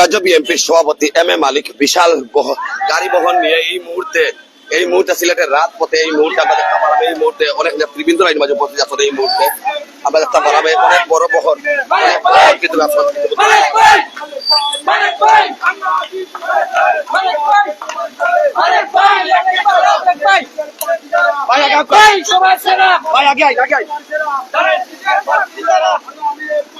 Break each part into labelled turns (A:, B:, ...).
A: যুক্তরাজ্য বিএনপির সভাপতি এম এ মালিক বিশাল গাড়ি বহন নিয়ে এই মুহূর্তে এই মুহূর্তে সিলেটের রাত পথে এই মুহূর্তে আমরা দেখতে পারাম এই মুহূর্তে অনেক নেতৃবৃন্দ আইন মাঝে উপস্থিত আছেন এই মুহূর্তে। আমরা দেখতে পারাম অনেক বড় বহন কিন্তু। ভাই আগে আয়, আগে আয়। ভাই একটু একটু-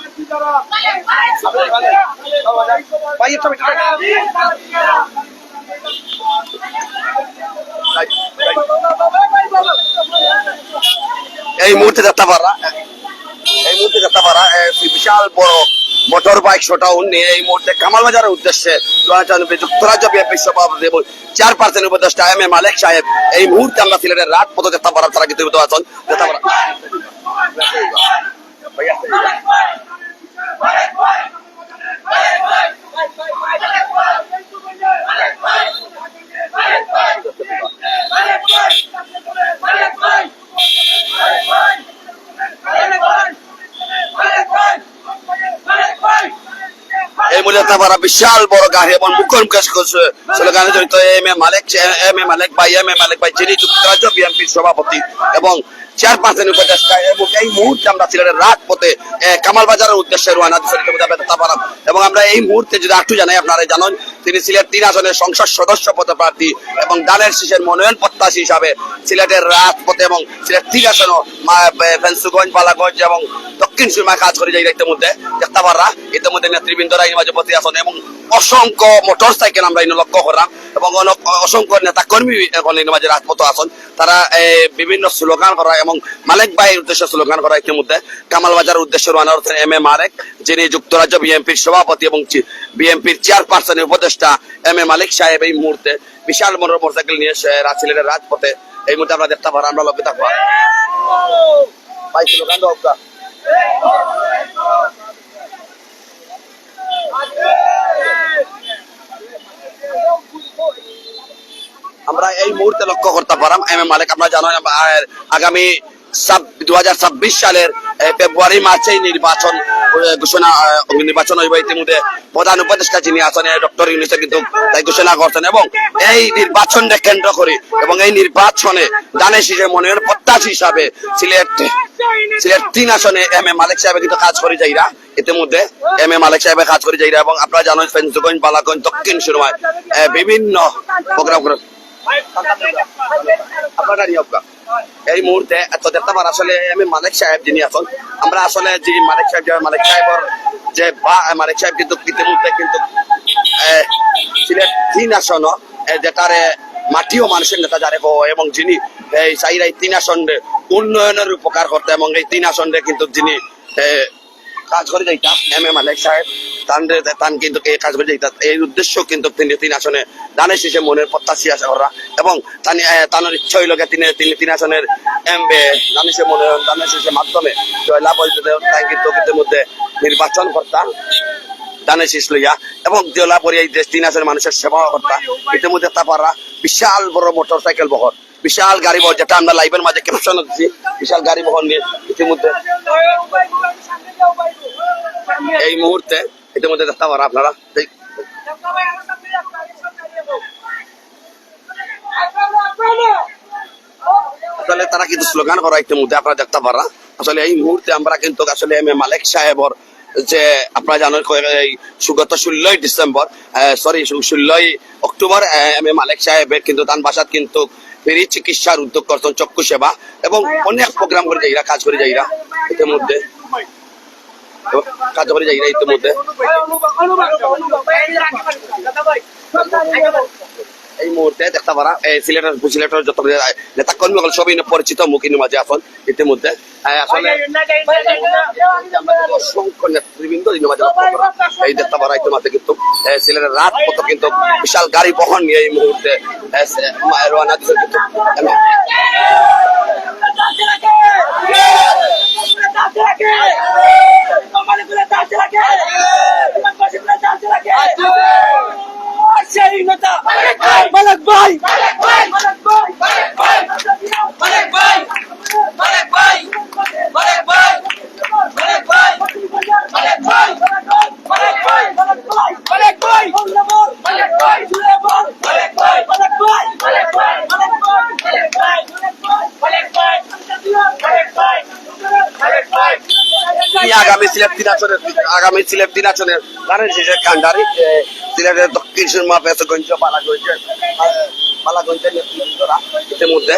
A: এই মুহূর্তে যাত্রা পারা। এই মুহূর্তে যাত্রা পারা বিশাল বড় মোটর বাইক শোটাউন নিয়ে এই মুহূর্তে কামাল বাজারের উদ্দেশ্যে যুক্তরাজ্য বিএনপি সভাপতি এবং চেয়ারপারসন উপদেষ্টা এম এ মালেক সাহেব, এই মুহূর্তে আমরা সিলেটের রাত পথ যাত্রা পারা তারা কিন্তু আছেন যাত্রা পারা। এই মূল্য তারা বিশাল বড় গাড়ি এবং মুখর মুখে স্লোগানে জড়িত M A Malik, M A মালিক ভাই, এম এ মালিক ভাই, যিনি যুক্তরাজ্য বিএনপির সভাপতি এবং চেয়ারপারসন উপদেষ্টা এবং এই মুহূর্তে আমরা সিলেটের রাত পথে কামাল বাজারের উদ্দেশ্যে রোয়ানা দিচ্ছি পারাম এবং আমরা এই মুহূর্তে যদি একটু জানাই আপনারা জানেন, তিনি সিলেট তিন আসনের সংসদ সদস্য পদপ্রার্থী এবং দানের শীষের মনোনয়ন প্রত্যাশী হিসাবে সিলেটের রাত পথে এবং সিলেট তিন আসনও ফেন্সুগঞ্জ, বালাগঞ্জ এবং দক্ষিণ সুরমা কাজ করে যাই ইতিমধ্যে দেখতে পাররা ইতিমধ্যে নেতৃবৃন্দরা এই মাঝে প্রতি আসন এবং অসংখ্য মোটর সাইকেল আমরা ইনো লক্ষ্য করলাম এবং অসংখ্য নেতা কর্মী এখন এই মাঝে রাজপথ আসন তারা বিভিন্ন স্লোগান করা এবং মালিক ভাইয়ের উদ্দেশ্যে স্লোগান করা ইতিমধ্যে কামাল বাজার উদ্দেশ্যে রওনা হচ্ছেন এম এ মারেক, যিনি যুক্তরাজ্য বিএনপির সভাপতি এবং বিএনপির চেয়ারপারসনের উপদেষ্টা এম এ মালিক সাহেব এই মুহূর্তে বিশাল বড় মোটরসাইকেল নিয়ে সে রা- সিলেটের রাজপথে এই মুহূর্তে আমরা দেখতে পারা আমরা লক্ষ্য থাকব ভাই, স্লোগান দাও। আমরা এই মুহূর্তে লক্ষ্য করতে পারাম এম এ মালিক আমরা জানেন আগামী দু হাজার ছাব্বিশ সালের ফেব্রুয়ারি, মার্চে নির্বাচন ঘোষণা নির্বাচন হইব। ইতিমধ্যে প্রধান উপদেষ্টা যিনি আছেন ডক্টর ইউনিসে কিন্তু তাই ঘোষণা করছেন এবং এই নির্বাচনকে কেন্দ্র করে এবং এই নির্বাচনে দানের শীষে মনোনয়ন প্রত্যাশী হিসাবে সিলেট সিলেট তিন আসনে এম এ মালিক সাহেব কিন্তু কাজ করে যাইরা। ইতিমধ্যে এম এ মালিক সাহেব কাজ করে যাইরা এবং আপনারা জানেন, ফেন্সগঞ্জ, বালাগঞ্জ, দক্ষিণ সুরমায় বিভিন্ন প্রোগ্রাম আপনারা নিয়োগ এই মুহূর্তে এত দেখতে আসলে আমি মালিক সাহেব যিনি আছেন আমরা আসলে যে মালিক সাহেব, যে মালিক সাহেবর যে বা মালিক সাহেব কিন্তু ইতিমধ্যে কিন্তু সিলেট তিন আসন যেটারে মাটিও মানুষের নেতা যারে এবং যিনি, এই চাইরাই তিন আসন উন্নয়নের উপকার করতে এবং এই তিন আসন কিন্তু যিনি কাজ করে যাইতা এম এ মালিক সাহেব তান তান কিন্তু এই কাজ করে যাইতা এই উদ্দেশ্য কিন্তু তিনি তিন আসনে, দানের শেষে মনের প্রত্যাশী আছে ওরা। এবং তানি তানের ইচ্ছা হইল তিনি তিনি তিন আসনের এম বে দানের শেষে মনে, দানের শেষের মাধ্যমে জয়লাভ হয়েছে তাই কিন্তু ইতিমধ্যে নির্বাচন কর্তা দানে শেষ লইয়া, এবং জয়লাভ করে এই দেশ তিন আসনের মানুষের সেবা কর্তা। ইতিমধ্যে তারপরা বিশাল বড় মোটর সাইকেল বহর। বিশাল গাড়ি বহর যেটা আমরা লাইভের মাঝে ক্যাপশন দিচ্ছি বিশাল গাড়ি বহর নিয়ে ইতিমধ্যে। এই মুহূর্তে ইতিমধ্যে দেখতে পারা আপনারা আসলে তারা কিন্তু স্লোগান করা ইতিমধ্যে, আপনারা দেখতে পারা আসলে এই মুহূর্তে আমরা কিন্তু আসলে এম এ মালিক সাহেবর যে আপনারা জানেন সুগত ষোলোই ডিসেম্বর সরি ষোলোই অক্টোবর এম এ মালিক সাহেবের কিন্তু তান বাসাত কিন্তু ফেরি চিকিৎসার উদ্যোগ করছেন চক্ষু সেবা এবং অনেক প্রোগ্রাম করে যাইরা কাজ করে যাইরা ইতিমধ্যে কাজ করে যাইরা ইতিমধ্যে এই মুহূর্তে দেখতে পারা, এই সিলেটের সিলেটের যত নেতা কর্মী হল সবই পরিচিত মুখিনী মাঝে এখন ইতিমধ্যে। আসলে অসংখ্য নেতৃবৃন্দ এই দেখতে পারা, ইতিমধ্যে কিন্তু সিলেটের রাত পথ কিন্তু বিশাল গাড়ি বহন নিয়ে এই মুহূর্তে রওনা দিচ্ছে কিন্তু।
B: মালিক ভাই। আগামী
A: সিলেট দিনাজনের আগামী সিলেট দিনাজনের গানের শেষের খান্ডারি সিলেটের দক্ষিণ সিনেমা সুরমা গঞ্জ পালা ইতিমধ্যে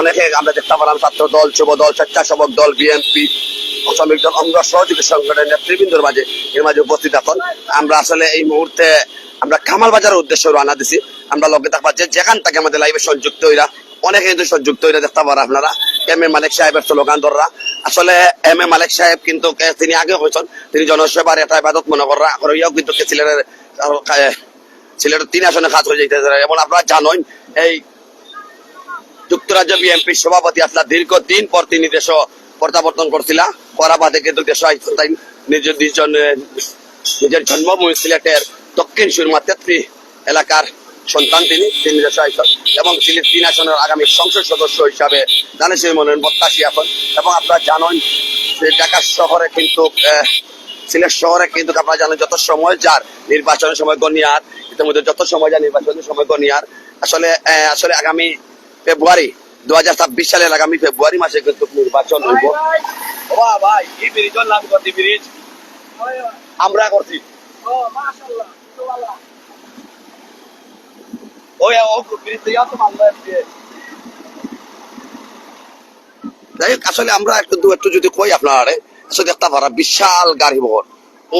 A: অনেকে আমরা দেখতে ছাত্র দল, যুব দল, স্বেচ্ছাসেবক দল বিএনপি শ্রমিক দল, অঙ্গ সহযোগী সংগঠনের নেতৃবৃন্দর মাঝে, এর মাঝে উপস্থিত আমরা আসলে এই মুহূর্তে আমরা কামাল বাজারের উদ্দেশ্যে রওনা দিছি। আমরা লগে যে যেখান থেকে আমাদের লাইভে সংযুক্ত হইরা, অনেকে কিন্তু সংযুক্ত হইরা দেখতে পারা আপনারা। এম এ মালিক সাহেবের স্লোগানদাররা আসলে এম এ মালিক সাহেব কিন্তু তিনি আগে হয়েছেন। তিনি জনসেবার এটা ইবাদত মনে করা করিয়াও কিন্তু সিলেটের তিন আসনে কাজ করে যাইতে এবং আপনারা জানেন, এই যুক্তরাজ্য বিএনপির সভাপতি আসলা দীর্ঘ দিন পর তিনি দেশ প্রত্যাবর্তন করছিলা। করা বাদে কিন্তু দেশ নিজের নিজের জন্মভূমি সিলেটের দক্ষিণ সুরমা তেত্রি এলাকার সন্তান তিনি। তিনি দেশে এবং সিলেট তিন আসনের আগামী সংসদ সদস্য হিসাবে দানেশের মনোনয়ন প্রত্যাশী এখন। এবং আপনারা জানেন যে ঢাকা শহরে কিন্তু সিলেট শহরে কিন্তু আপনারা জানেন যত সময় যার নির্বাচনের সময় গনিয়ার ইতিমধ্যে যত সময় যায় নির্বাচনের সময় গনিয়ার আসলে আসলে আগামী ফেব্রুয়ারি দু হাজার ছাব্বিশ সালের আগামী ফেব্রুয়ারি মাসে কিন্তু নির্বাচন হইব। বাবা ভাই এই ব্রিজের নাম করছি ব্রিজ আমরা করছি। যাই হোক আসলে আমরা একটু দু একটু যদি কই আপনারা আসলে দেখতে ভাড়া বিশাল গাড়ি বহর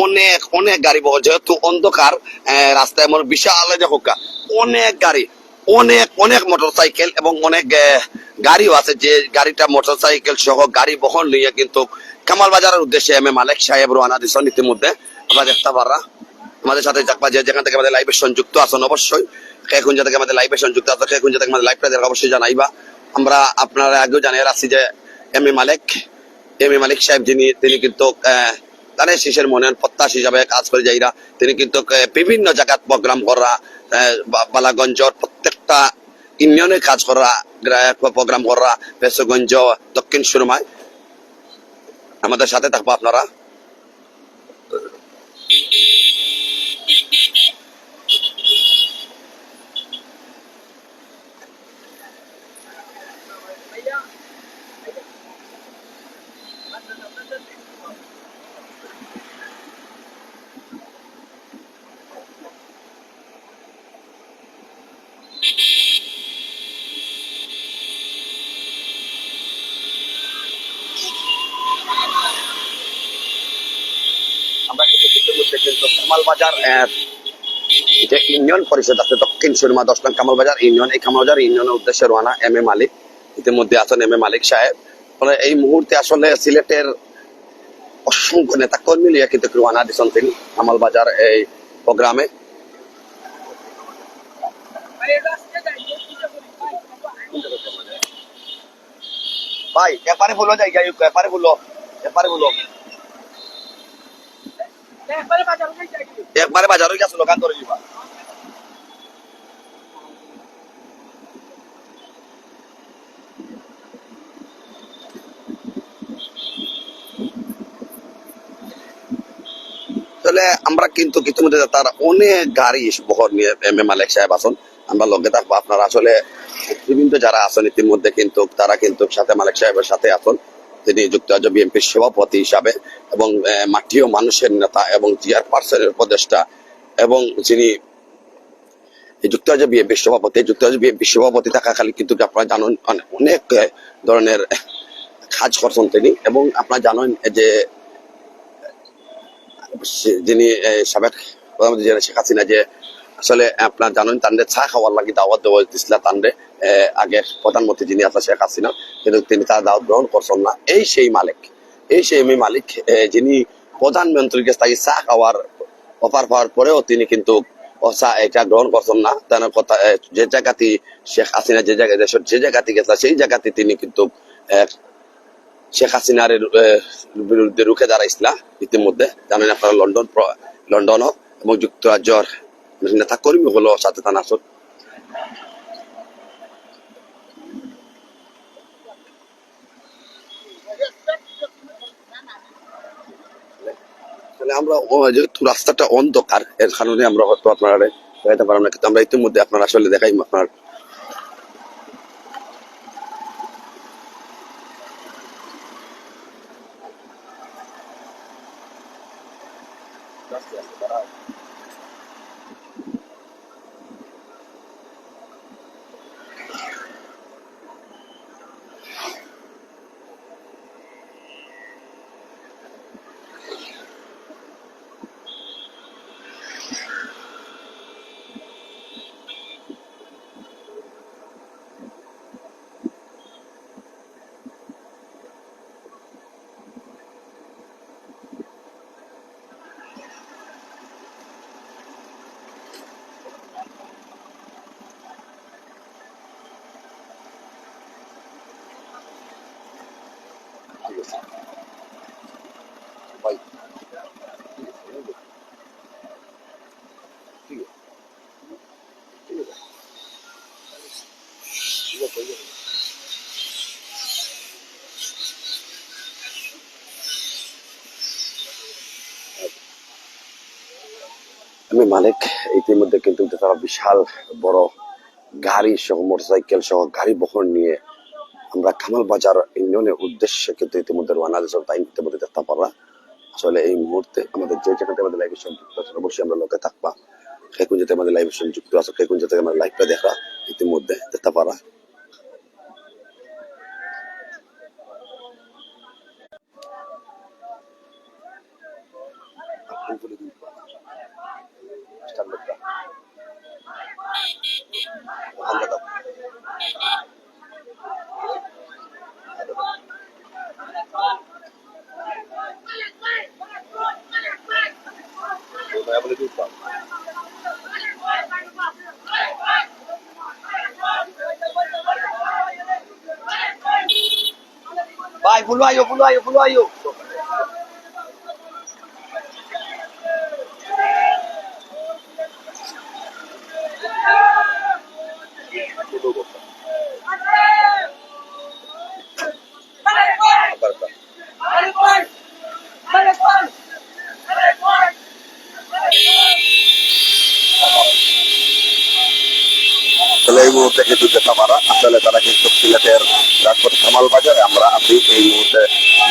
A: অনেক অনেক গাড়ি বহর যেহেতু অন্ধকার রাস্তায় মনে বিশাল দেখো গা, অনেক গাড়ি অনেক অনেক মোটর সাইকেল এবং অনেক গাড়িও আছে যে গাড়িটা মোটর সাইকেল সহ গাড়ি বহন নিয়ে কিন্তু কামাল বাজারের উদ্দেশ্যে এম এ মালিক সাহেব রোয়ানা দিচ্ছেন ইতিমধ্যে। আমরা দেখতে পারা আমাদের সাথে যাকবা যে যেখান থেকে আমাদের লাইভে সংযুক্ত আছেন অবশ্যই। খেকুঞ্জা থেকে আমাদের লাইভে সংযুক্ত আছে খেকুঞ্জা থেকে আমাদের লাইভটা অবশ্যই জানাইবা। আমরা আপনারা আগেও জানিয়ে রাখছি যে M A Malik M A মালিক সাহেব যিনি তিনি কিন্তু আহ, তাদের শিশের মনোনয়ন প্রত্যাশ হিসাবে কাজ করে যাইরা। তিনি কিন্তু বিভিন্ন জায়গাত প্রোগ্রাম করা বালাগঞ্জর প্রত্যেকটা ইউনিয়নে কাজ করা প্রোগ্রাম করা পেশগঞ্জ দক্ষিণ সুরমায়। আমাদের সাথে থাকব আপনারা। কিন্তু কামাল বাজার আহ, যে ইউনিয়ন পরিষদ আছে দক্ষিণ সুরমা দশ নং কামাল বাজার ইউনিয়ন। এই কামাল বাজার ইউনিয়নের উদ্দেশ্যে রওনা এম এ মালিক। ইতিমধ্যে আছেন এম এ মালিক সাহেব। ফলে এই মুহূর্তে আসলে সিলেটের অসংখ্য নেতা কর্মী নিয়ে কিন্তু রওনা দিচ্ছেন তিনি কামাল বাজার এই প্রোগ্রামে। ভাই এপারে বলো গাই এপারে বলো এপারে বলো। একবারে বাজারে গেছে, দোকান করে দিবা তাহলে আমরা কিন্তু ইতিমধ্যে তার অনেক গাড়ি বহর নিয়ে এম এ মালিক সাহেব আসুন আমরা লগে থাকব। আপনারা আসলে বিভিন্ন যারা আছেন, ইতিমধ্যে কিন্তু তারা কিন্তু সাথে মালিক সাহেবের সাথে আসুন তিনি যুক্তরাজ্য বিএনপির সভাপতি হিসাবে এবং আহ, মাটি ও মানুষের নেতা এবং চেয়ারপারসনের উপদেষ্টা এবং যিনি যুক্তরাজ্য বিএনপির সভাপতি যুক্তরাজ্য বিএনপির সভাপতি থাকাকালীন কিন্তু আপনারা জানেন অনেক ধরনের কাজ করছেন তিনি এবং আপনারা জানেন যে যিনি সাবেক প্রধানমন্ত্রী শেখ হাসিনা যে আসলে আপনার জানেন তান্ডে চা খাওয়ার লাগি দাওয়াত দেওয়া দিছিল তান্ডে আগের প্রধানমন্ত্রী যিনি আছে শেখ হাসিনা, কিন্তু তিনি তার দাওয়াত গ্রহণ করছেন না। এই সেই মালিক, এই সেই মালিক যিনি প্রধানমন্ত্রীকে তাই চা খাওয়ার অফার পাওয়ার পরেও তিনি কিন্তু চা এটা গ্রহণ করছেন না। তার কথা যে জায়গাতে শেখ হাসিনা যে জায়গায়, দেশের যে জায়গাতে গেছে, সেই জায়গাতে তিনি কিন্তু শেখ হাসিনার বিরুদ্ধে রুখে দাঁড়াইছিলা ইতিমধ্যে। জানেন আপনারা, লন্ডন লন্ডনও এবং যুক্তরাজ্যর নেতা কর্মী হলো সাথে তান আসন তাহলে আমরা যেহেতু রাস্তাটা অন্ধকার এর কারণে আমরা হয়তো আপনারা দেখাতে পারলাম না কিন্তু আমরা ইতিমধ্যে আপনারা আসলে দেখাই আপনার আমি মালিক ইতিমধ্যে কিন্তু তারা বিশাল বড় গাড়ি সহ মোটরসাইকেল সহ গাড়ি বহন নিয়ে আমরা খামাল বাজার ইউনিয়নের উদ্দেশ্যে কিন্তু ইতিমধ্যে রওনা দিয়েছি তাই ইতিমধ্যে দেখতে পারা আসলে এই মুহূর্তে আমাদের যে জায়গাতে আমাদের লাইভ সংযুক্ত আছে অবশ্যই আমরা লোকে থাকবা। খেকুন যাতে আমাদের লাইভ সংযুক্ত আছে খেকুন যাতে আমাদের লাইভটা দেখা ইতিমধ্যে vamos lá, eu, vamos lá, eu.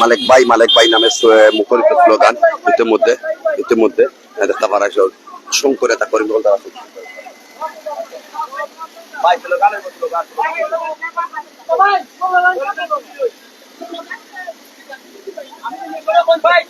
A: মালিক ভাই মালেক ভাই নামে মুখরিত স্লোগান ইতিমধ্যে ইতিমধ্যে দেখতে পারা শঙ্করে তা করিমগঞ্জ দ্বারা আছে।
B: Vai,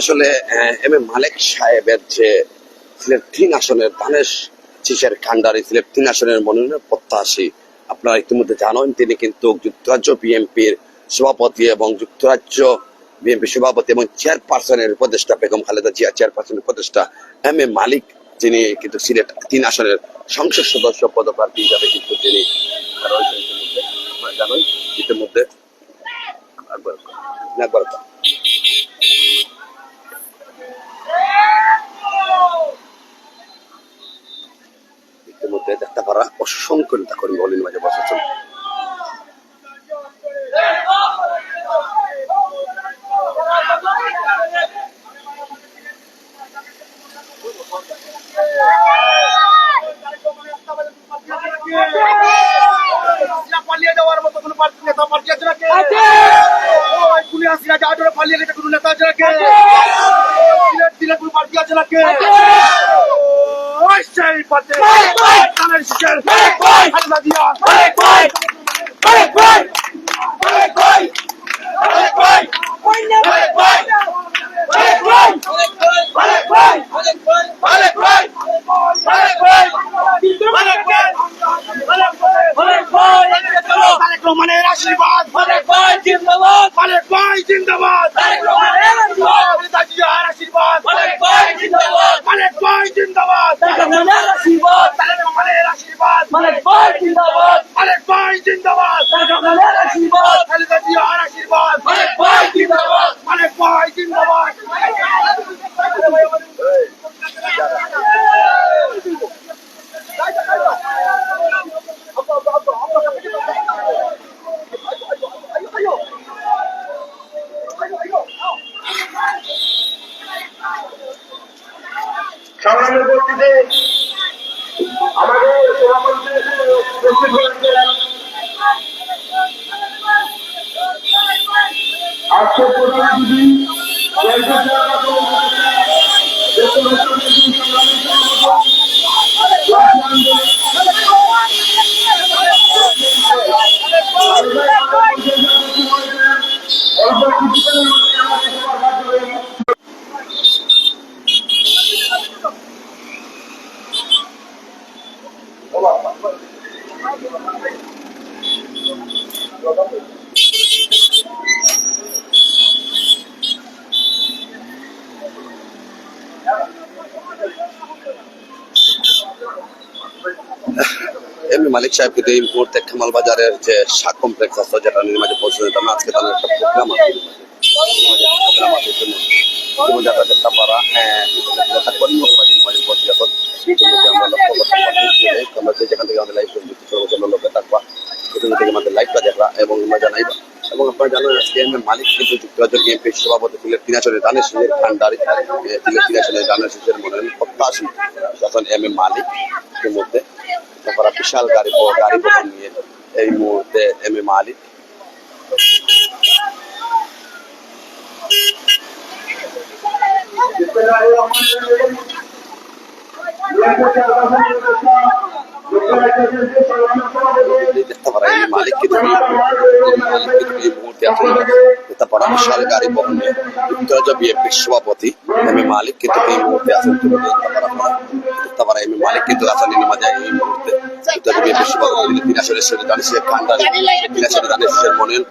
A: আসলে এম এ মালেক সাহেবের যে সিলেট তিন আসনের দানেশ শীষের খান্ডারি সিলেট তিন আসনের মনোনয়ন প্রত্যাশী, আপনারা ইতিমধ্যে জানেন, তিনি কিন্তু যুক্তরাজ্য বিএনপির সভাপতি এবং যুক্তরাজ্য বিএনপি সভাপতি এবং চেয়ারপারসনের উপদেষ্টা বেগম খালেদা জিয়া, চেয়ারপারসনের উপদেষ্টা এম এ মালিক, যিনি কিন্তু সিলেট তিন আসনের সংসদ সদস্য পদপ্রার্থী হিসাবে কিন্তু তিনি ইতিমধ্যে। ইতিমধ্যে দেখতে পারা অসংখ্য নেতা কর্মী হলেন মাঝে বসেছেন
C: পালিয়ে যাওয়ার মতো কোনো পার্টি নেতা পার্টি আছে নাকি
D: আছে।
C: ওই পুলিশ আসিরা যা আটরে পালিয়ে গেছে কোনো নেতা আছে নাকি সিলেট দিলে কোনো পার্টি আছে নাকি সেই পার্টি আশীর্বাদ খালেদা আশীর্বাদ
D: মালিক ভাই জিন্দাবাদ
C: মালিক ভাই জিন্দাবাদ সংগ্রামের উপস্থিতি আমাদের সভাপতি উপস্থিত হয়েছিলেন আজকের প্রতিনিধি
A: এম এ মালিক সাহেব মুহূর্তে কামাল বাজারের যে শাক কমপ্লেক্স আছে, যেটা নির্মাণে তার আজকে তাদের একটা প্রোগ্রাম আছে। হ্যাঁ পৌঁছে লক্ষ্য যেখান থেকে আমাদের থেকে আমাদের এবং এবং মালিক কিন্তু এম এ মালিক ইতিমধ্যে তারপরে বিশাল গাড়ি গাড়ি নিয়ে এই মুহূর্তে এম এ মালিক। দেখতে পারা এই মালিক কিন্তু এই মালিক কিন্তু এই মুহূর্তে এখন দেখতে পারা বিশাল গাড়ি বহন নিয়ে যুক্তরাজ্য বিএনপির সভাপতি এম এ মালিক কিন্তু এই মুহূর্তে আছেন দেখতে পারা দেখতে পারা এম মালিক কিন্তু আছেন এই মুহূর্তে তিন তিন মনোনয়ন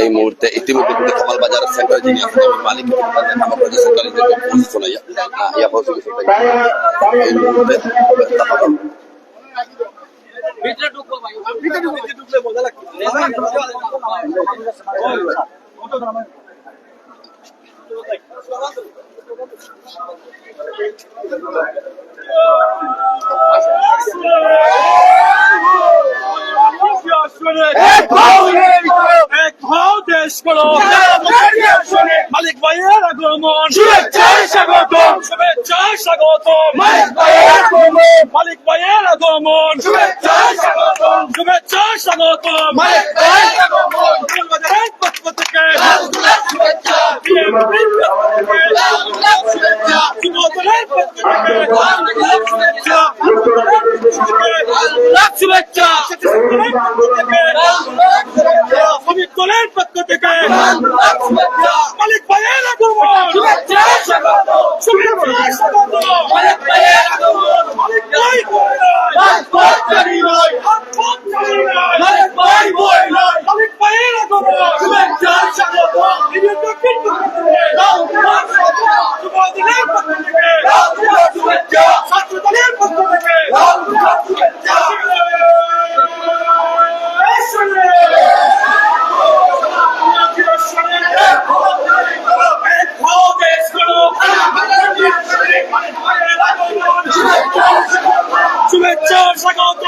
A: এই মুহূর্তে ইতিমধ্যে কিন্তু কামাল বাজার সেন্টার যিনি আছেন আমি মালিক কামাল বাজার সেন্টার
B: ইন্টারভিউ পৌঁছে Hey, Paul! দেশ করো। মালিক ভাইয়ের আগমন। শুভেচ্ছায় স্বাগতম। শুভেচ্ছায় স্বাগতম। মালিক ভাইয়ের আগমন। মালিক ভাইয়ের আগমন। শুভেচ্ছায় স্বাগতম। শুভেচ্ছায় স্বাগতম। মালিক ভাইয়ের আগমন। যুবদলের পক্ষ থেকে। শুভেচ্ছা। শুভেচ্ছা। শ্রমিক দলের পক্ষ থেকে মালিক ভাইয়ের আগমন শুভেচ্ছা স্বাগত শুভেচ্ছা স্বাগত মালিক ভাইয়ের আগমন মালিক ভাই বই নয় মালিক ভাই নয় মালিক ভাই বই নয় মালিক ভাইয়ের আগমন শুভেচ্ছা স্বাগত বিজেপির পক্ষ থেকে যুবদলের পক্ষ থেকে শুভেচ্ছা ছাত্র দলের পক্ষ থেকে শুভেচ্ছা শুভেচ্ছা স্বাগত